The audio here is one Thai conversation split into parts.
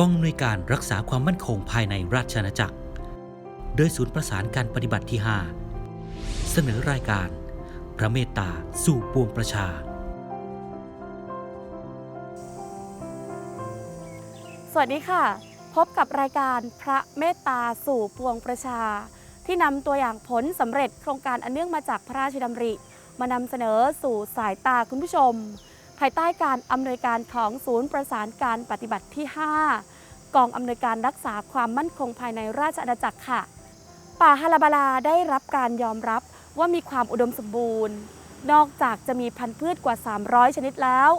กองอำนวยการรักษาความมั่นคงภายในราชอาณาจักร โดยศูนย์ประสานการปฏิบัติที่ 5 เสนอรายการ พระเมตตาสู่ปวงประชา สวัสดีค่ะ พบกับรายการพระเมตตาสู่ปวงประชา ที่นำตัวอย่างผลสำเร็จโครงการอันเนื่องมาจากพระราชดำริ มานำเสนอสู่สายตาคุณผู้ชม ภายใต้การอำนวยการของศูนย์ประสานการปฏิบัติที่ 5 กองอำนวยการรักษาความมั่นคงภายในราชอาณาจักรค่ะ ป่าฮาราบาลาได้รับการยอมรับว่ามีความอุดมสมบูรณ์ นอกจากจะมีพันธุ์พืชกว่า 300 ชนิดแล้ว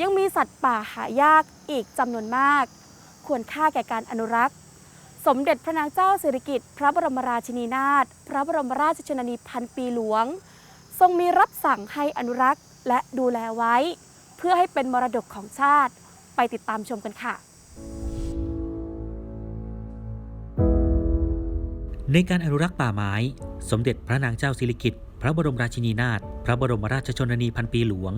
ยังมีสัตว์ป่าหายากอีกจำนวนมาก ควรค่าแก่การอนุรักษ์ สมเด็จพระนางเจ้าสิริกิติ์พระบรมราชินีนาถพระบรมราชชนนีพันปีหลวง ทรงมีรับสั่งให้อนุรักษ์และดูแลไว้ เพื่อให้เป็นมรดกของชาติ ไปติดตามชมกันค่ะ ในการอนุรักษ์ป่าไม้ สมเด็จพระนางเจ้าสิริกิติ์พระบรมราชินีนาถ พระบรมราชชนนีพันปีหลวง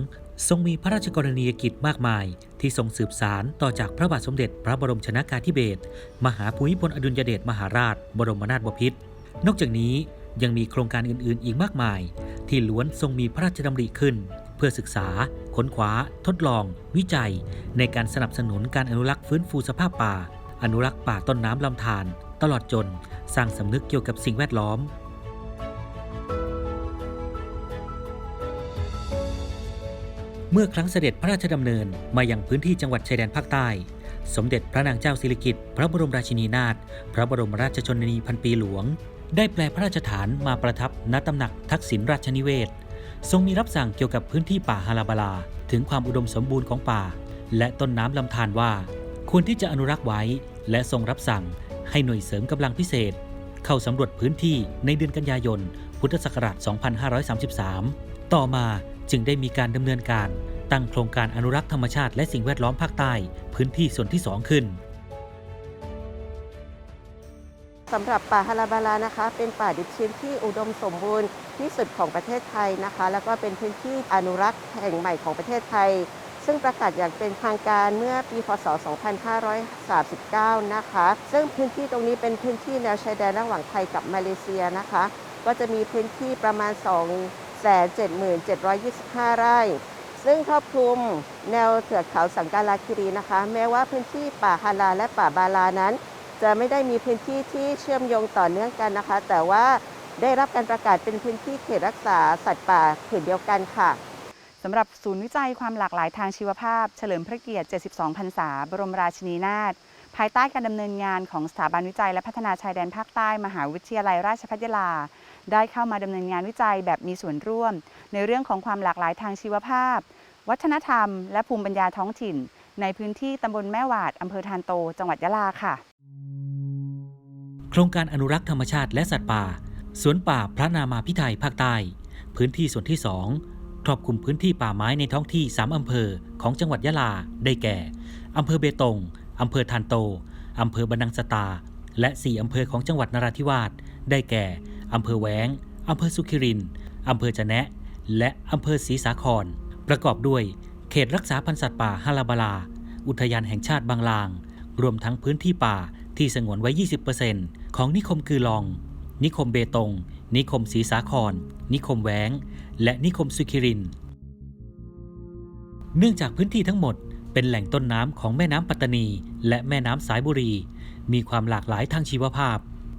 ทรงมีพระราชกรณียกิจมากมาย ที่ทรงสืบสารต่อจากพระบาทสมเด็จพระบรมชนากาธิเบศร มหาภูมิพลอดุลยเดชมหาราช บรมนาถบพิตร นอกจากนี้ยังมีโครงการอื่นๆ อีกมากมาย ที่ล้วนทรงมีพระราชดำริขึ้น พื่อศึกษา ค้นคว้า ทดลอง วิจัย ในการสนับสนุนการอนุรักษ์ฟื้นฟูสภาพป่า อนุรักษ์ป่าต้นน้ำลำธารตลอดจน สร้างสำนึกเกี่ยวกับสิ่งแวดล้อมเมื่อครั้งเสด็จพระราชดำเนินมายังพื้นที่จังหวัดชายแดนภาคใต้ สมเด็จพระนางเจ้าสิริกิติ์พระบรมราชินีนาถ พระบรมราชชนนีพันปีหลวง ได้แปลพระราชฐานมาประทับณตำหนักทักษิณราชนิเวศ ทรงมีรับสั่งเกี่ยวกับพื้นที่ป่าฮาราบาลา ถึงความอุดมสมบูรณ์ของป่า และต้นน้ำลำธารว่าควรที่จะอนุรักษ์ไว้ และทรงรับสั่งให้หน่วยเสริมกำลังพิเศษ เข้าสำรวจพื้นที่ในเดือนกันยายน พุทธศักราช 2533 ต่อมาจึงได้มีการดำเนินการ ตั้งโครงการอนุรักษ์ธรรมชาติและสิ่งแวดล้อมภาคใต้ พื้นที่ส่วนที่ 2 ขึ้น สำหรับป่าฮาราบาลานะคะ เป็นป่าดิบชื้นที่อุดมสมบูรณ์ที่สุดของประเทศไทยนะคะ แล้วก็เป็นพื้นที่อนุรักษ์แห่งใหม่ของประเทศไทย ซึ่งประกาศอย่างเป็นทางการเมื่อปี พศ 2539 นะคะ ซึ่งพื้นที่ตรงนี้เป็นพื้นที่แนวชายแดนระหว่างไทยกับมาเลเซียนะคะ ก็จะมีพื้นที่ประมาณ 277,725 ไร่ ซึ่งครอบคลุมแนวเทือกเขาสังกาลาคิรีนะคะ แม้ว่าพื้นที่ป่าฮาราและป่าบาลานั้น จะไม่ได้มีพื้นที่ที่เชื่อมโยงต่อเนื่องกันนะคะ แต่ว่าได้รับการประกาศเป็นพื้นที่เขตรักษาสัตว์ป่าผืนเดียวกันค่ะสำหรับศูนย์วิจัยความหลากหลายทางชีวภาพ เฉลิมพระเกียรติ 72 พรรษา บรมราชินีนาถภายใต้การดำเนินงานของสถาบันวิจัยและพัฒนาชายแดนภาคใต้ มหาวิทยาลัยราชภัฏยาลา ได้เข้ามาดำเนินงานวิจัยแบบมีส่วนร่วม ในเรื่องของความหลากหลายทางชีวภาพ วัฒนธรรม และภูมิปัญญาท้องถิ่น ในพื้นที่ตำบลแม่หวาดอำเภอทานโต จังหวัดยะลาค่ะ โครงการอนุรักษ์ธรรมชาติและสัตว์ป่า สวนป่าพระนามาพิไทยภาคใต้ พื้นที่ส่วนที่ 2 ครอบคลุมพื้นที่ป่าไม้ในท้องที่ 3 อำเภอของจังหวัดยะลา ได้แก่ อำเภอเบตง อำเภอทานโต อำเภอบรรนังสตา และ 4 อำเภอของจังหวัดนราธิวาส ได้แก่ อำเภอแหวง อำเภอสุขิริน อำเภอจะแนะ และอำเภอศรีสาคร ประกอบด้วย เขตรักษาพันธุ์สัตว์ป่าฮาราบาลา อุทยานแห่งชาติบางลาง รวมทั้งพื้นที่ป่าที่สงวนไว้ 20% ของนิคมกือลอง นิคมเบตง นิคมศรีสาคร นิคมแหวง และนิคมสุขิริน เนื่องจากพื้นที่ทั้งหมดเป็นแหล่งต้นน้ำของแม่น้ำปัตตานี และแม่น้ำสายบุรี มีความหลากหลายทางชีวภาพ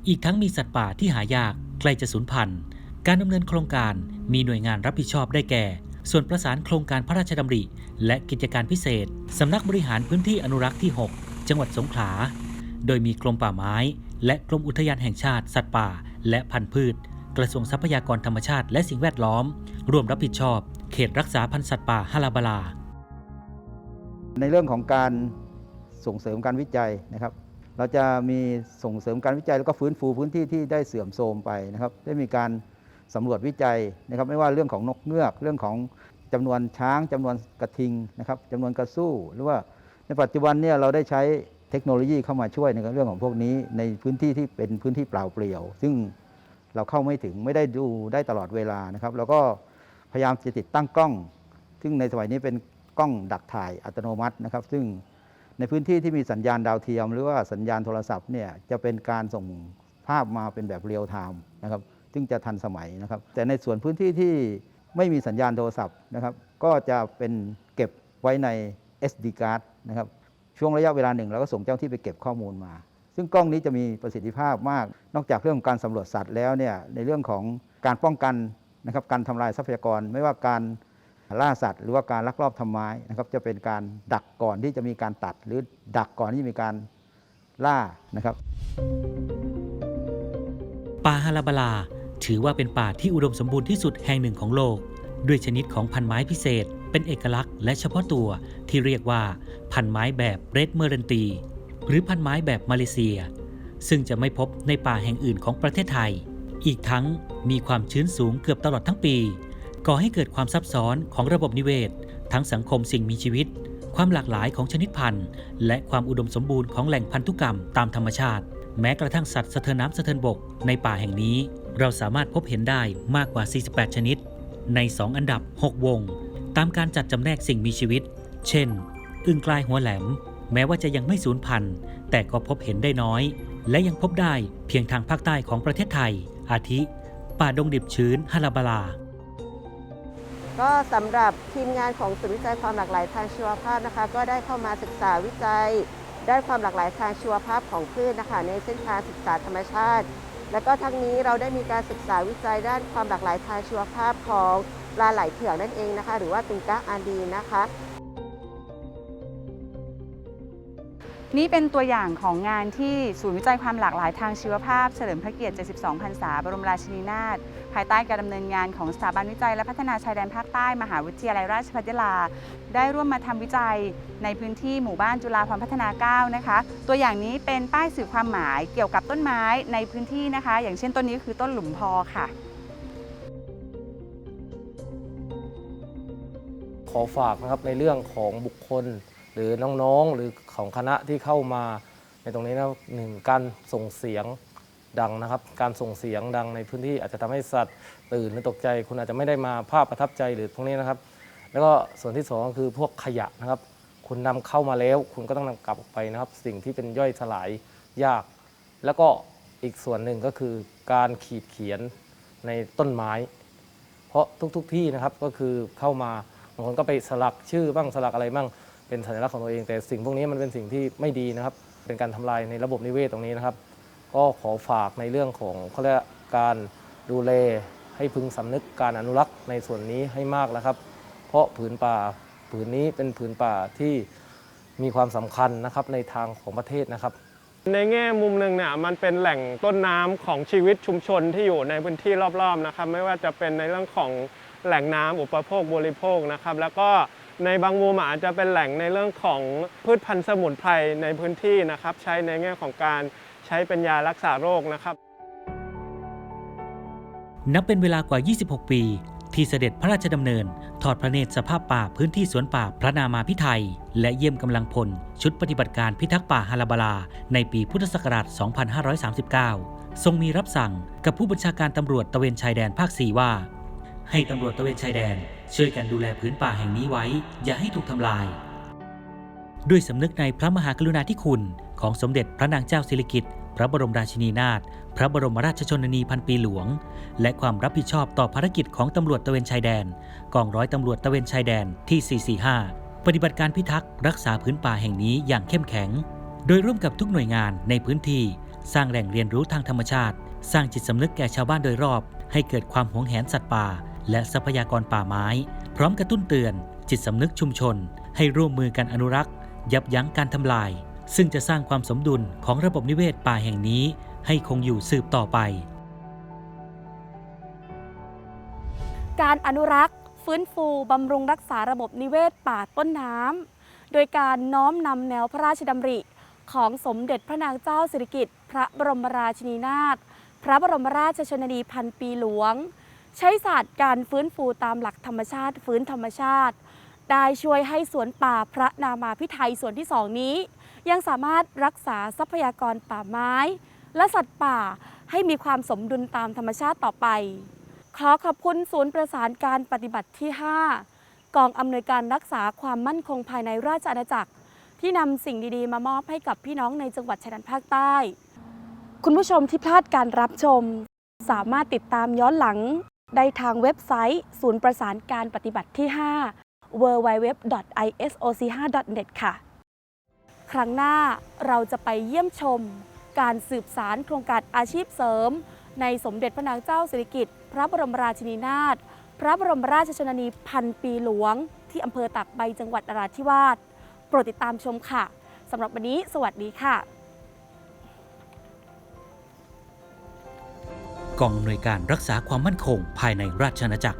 อีกทั้งมีสัตว์ป่าที่หายากใกล้จะสูญพันธุ์ การดำเนินโครงการมีหน่วยงานรับผิดชอบได้แก่ ส่วนประสานโครงการพระราชดำริ และกิจการพิเศษสำนักบริหารพื้นที่อนุรักษ์ที่ 6 จังหวัดสงขลา โดยมีกรมป่าไม้ และกรมอุทยานแห่งชาติสัตว์ป่า และพันธุ์พืช กระทรวงทรัพยากรธรรมชาติและสิ่งแวดล้อม ร่วมรับผิดชอบ เขตรักษาพันธุ์สัตว์ป่าฮาราบาลา ในเรื่องของการส่งเสริมการวิจัยนะครับ เราจะมีส่งเสริมการวิจัยแล้วก็ฟื้นฟูพื้นที่ที่ได้เสื่อมโทรมไปนะครับ ได้มีการสำรวจวิจัยนะครับ ไม่ว่าเรื่องของนกเงือกเรื่องของจำนวนช้างจำนวนกระทิงนะครับจำนวนกระสู้หรือว่าในปัจจุบันเนี่ยเราได้ใช้ เทคโนโลยีเข้ามาช่วยในเรื่องของพวกนี้ในพื้นที่ที่เป็นพื้นที่เปล่าเปลี่ยว ซึ่งเราเข้าไม่ถึงไม่ได้ดูได้ตลอดเวลานะครับแล้วก็พยายามจะติดตั้งกล้อง ซึ่งในสมัยนี้เป็นกล้องดักถ่ายอัตโนมัตินะครับ ซึ่งในพื้นที่ที่มีสัญญาณดาวเทียม หรือว่าสัญญาณโทรศัพท์เนี่ยจะเป็นการส่งภาพมาเป็นแบบเรียลไทม์นะครับซึ่งจะทันสมัยนะครับ แต่ในส่วนพื้นที่ที่ไม่มีสัญญาณโทรศัพท์นะครับ ก็จะเป็นเก็บไว้ใน SD card นะครับ ช่วงระยะเวลาหนึ่งเราก็ส่งเจ้าที่ไปเก็บข้อมูลมา ซึ่งกล้องนี้จะมีประสิทธิภาพมาก นอกจากเรื่องของการสำรวจสัตว์แล้วเนี่ยในเรื่องของการป้องกันนะครับการทำลายทรัพยากรไม่ว่าการล่าสัตว์ หรือว่าการลักลอบทำไม้นะครับจะเป็นการดักก่อนที่จะมีการตัด หรือดักก่อนที่จะมีการล่านะครับป่าฮาราบาลา ถือว่าเป็นป่าที่อุดมสมบูรณ์ที่สุดแห่งหนึ่งของโลก ด้วยชนิดของพันไม้พิเศษ เป็นเอกลักษณ์และเฉพาะตัวที่เรียกว่าพันไม้แบบเรดเมอรันตี หรือพันไม้แบบมาเลเซีย ซึ่งจะไม่พบในป่าแห่งอื่นของประเทศไทย อีกทั้งมีความชื้นสูงเกือบตลอดทั้งปี ก่อให้เกิดความซับซ้อนของระบบนิเวศ ทั้งสังคมสิ่งมีชีวิต ความหลากหลายของชนิดพันธุ์ และความอุดมสมบูรณ์ของแหล่งพันธุกรรมตามธรรมชาติ แม้กระทั่งสัตว์สะเทินน้ำสะเทินบกในป่าแห่งนี้ เราสามารถพบเห็นได้มากกว่า 48 ชนิด ใน 2 อันดับ 6 วง ตามการจัดจำแนกสิ่งมีชีวิต เช่น อึ่งกลายหัวแหลม แม้ว่าจะยังไม่สูญพันธุ์ แต่ก็พบเห็นได้น้อย และยังพบได้เพียงทางภาคใต้ของประเทศไทย อาทิ ป่าดงดิบชื้นฮาราบาลา ก็สำหรับทีมงานของศูนย์วิจัยความหลากหลายทางชีวภาพนะคะ ก็ได้เข้ามาศึกษาวิจัยด้านความหลากหลายทางชีวภาพของพืชนะคะ ในเส้นทางศึกษาธรรมชาติ และก็ทั้งนี้เราได้มีการศึกษาวิจัยด้านความหลากหลายทางชีวภาพของปลาไหลเผือกนั่นเองนะคะ หรือว่าตุงก้าอาดีนะคะ นี่เป็นตัวอย่างของงานที่ศูนย์วิจัยความหลากหลายทางชีวภาพเฉลิมพระเกียรติ 72 พรรษา บรมราชินีนาถ ภายใต้การดำเนินงานของสถาบันวิจัยและพัฒนาชายแดนภาคใต้ มหาวิทยาลัยราชภัฏยาลา ได้ร่วมมาทำวิจัยในพื้นที่หมู่บ้านจุฬาภรพัฒนา 9 นะคะ ตัวอย่างนี้เป็นป้ายสื่อความหมายเกี่ยวกับต้นไม้ในพื้นที่นะคะ อย่างเช่นต้นนี้คือต้นหลุมพอค่ะ ขอฝากนะครับในเรื่องของบุคคล หรือน้องๆหรือของคณะที่เข้ามาในตรงนี้นะหนึ่งการส่งเสียงดังนะครับ การส่งเสียงดังในพื้นที่อาจจะทำให้สัตว์ตื่นหรือตกใจ คุณอาจจะไม่ได้มาภาพประทับใจหรือพวกนี้นะครับ แล้วก็ส่วนที่สองก็คือพวกขยะนะครับ คุณนำเข้ามาแล้ว คุณก็ต้องนำกลับออกไปนะครับ สิ่งที่เป็นย่อยสลายยาก แล้วก็อีกส่วนหนึ่งก็คือการขีดเขียนในต้นไม้ เพราะทุกๆทที่นะครับก็คือเข้ามาบางคนก็ไปสลักชื่อบ้างสลักอะไรบ้าง เป็นสัญลักษณ์ของตัวเอง แต่สิ่งพวกนี้มันเป็นสิ่งที่ไม่ดีนะครับ เป็นการทำลายในระบบนิเวศตรงนี้นะครับ ก็ขอฝากในเรื่องของเขาเรียกาการดูแลให้พึงสำนึกการอนุรักษ์ในส่วนนี้ให้มากนะครับ เพราะผืนป่าผืนนี้เป็นผืนป่าที่มีความสำคัญนะครับในทางของประเทศนะครับ ในแง่มุมหนึ่งเนี่ยมันเป็นแหล่งต้นน้ำของชีวิตชุมชนที่อยู่ในพื้นที่รอบๆนะครับ ไม่ว่าจะเป็นในเรื่องของแหล่งน้ำอุปโภคบริโภคนะครับ แล้วก็ ในบางมุมอาจจะเป็นแหล่งในเรื่องของพืชพันธุ์สมุนไพรในพื้นที่นะครับ ใช้ในแง่ของการใช้เป็นยารักษาโรคนะครับ นับเป็นเวลากว่า 26 ปี ที่เสด็จพระราชดำเนิน ทอดพระเนตรสภาพป่าพื้นที่สวนป่าพระนามาพิไทย และเยี่ยมกำลังพล ชุดปฏิบัติการพิทักษ์ป่าฮาราบาลา ในปีพุทธศักราช 2539 ทรงมีรับสั่งกับผู้บัญชาการตำรวจตะเวนชายแดนภาค 4 ว่า ให้ตำรวจตะเวนชายแดน ช่วยกันดูแลพื้นป่าแห่งนี้ไว้ อย่าให้ถูกทำลาย ด้วยสำนึกในพระมหากรุณาธิคุณ ของสมเด็จพระนางเจ้าสิริกิติ์พระบรมราชินีนาถพระบรมราชชนนีพันปีหลวง และความรับผิดชอบต่อภารกิจของตำรวจตะเวนชายแดน กองร้อยตำรวจตะเวนชายแดนที่ 445 ปฏิบัติการพิทักษ์รักษาพื้นป่าแห่งนี้อย่างเข้มแข็ง โดยร่วมกับทุกหน่วยงานในพื้นที่ สร้างแหล่งเรียนรู้ทางธรรมชาติ สร้างจิตสำนึกแก่ชาวบ้านโดยรอบ ให้เกิดความหวงแหนสัตว์ป่า และทรัพยากรป่าไม้ พร้อมกระตุ้นเตือน จิตสำนึกชุมชน ให้ร่วมมือกันอนุรักษ์ ยับยั้งการทำลาย ซึ่งจะสร้างความสมดุลของระบบนิเวศป่าแห่งนี้ ให้คงอยู่สืบต่อไป การอนุรักษ์ ฟื้นฟูบำรุงรักษาระบบนิเวศป่าต้นน้ำโดยการน้อมนำแนวพระราชดำริของสมเด็จพระนางเจ้าสิริกิติ์พระบรมราชินีนาถ พระบรมราชชนนีพันปีหลวง ใช้ศาสตร์การฟื้นฟูตามหลักธรรมชาติฟื้นธรรมชาติ ได้ช่วยให้สวนป่าพระนามาพิไทยส่วนที่สองนี้ ยังสามารถรักษาทรัพยากรป่าไม้ และสัตว์ป่าให้มีความสมดุลตามธรรมชาติต่อไป ขอขอบคุณศูนย์ประสานการปฏิบัติที่ 5 กองอำนวยการรักษาความมั่นคงภายในราชอาณาจักร ที่นำสิ่งดีๆ มามอบให้กับพี่น้องในจังหวัดชายแดนภาคใต้ คุณผู้ชมที่พลาดการรับชม สามารถติดตามย้อนหลัง ได้ทางเว็บไซต์ ศูนย์ประสานการปฏิบัติที่ 5 www.isoc5.net ค่ะ ครั้งหน้าเราจะไปเยี่ยมชม การสืบสารโครงการอาชีพเสริม ในสมเด็จพระนางเจ้าสิริกิติ์พระบรมราชินีนาถพระบรมราชชนนีพันปีหลวง ที่อำเภอตากใบจังหวัดนราธิวาสโปรดติดตามชมค่ะสำหรับวันนี้ สวัสดีค่ะ กองอำนวยการรักษาความมั่นคงภายในราชอาณาจักร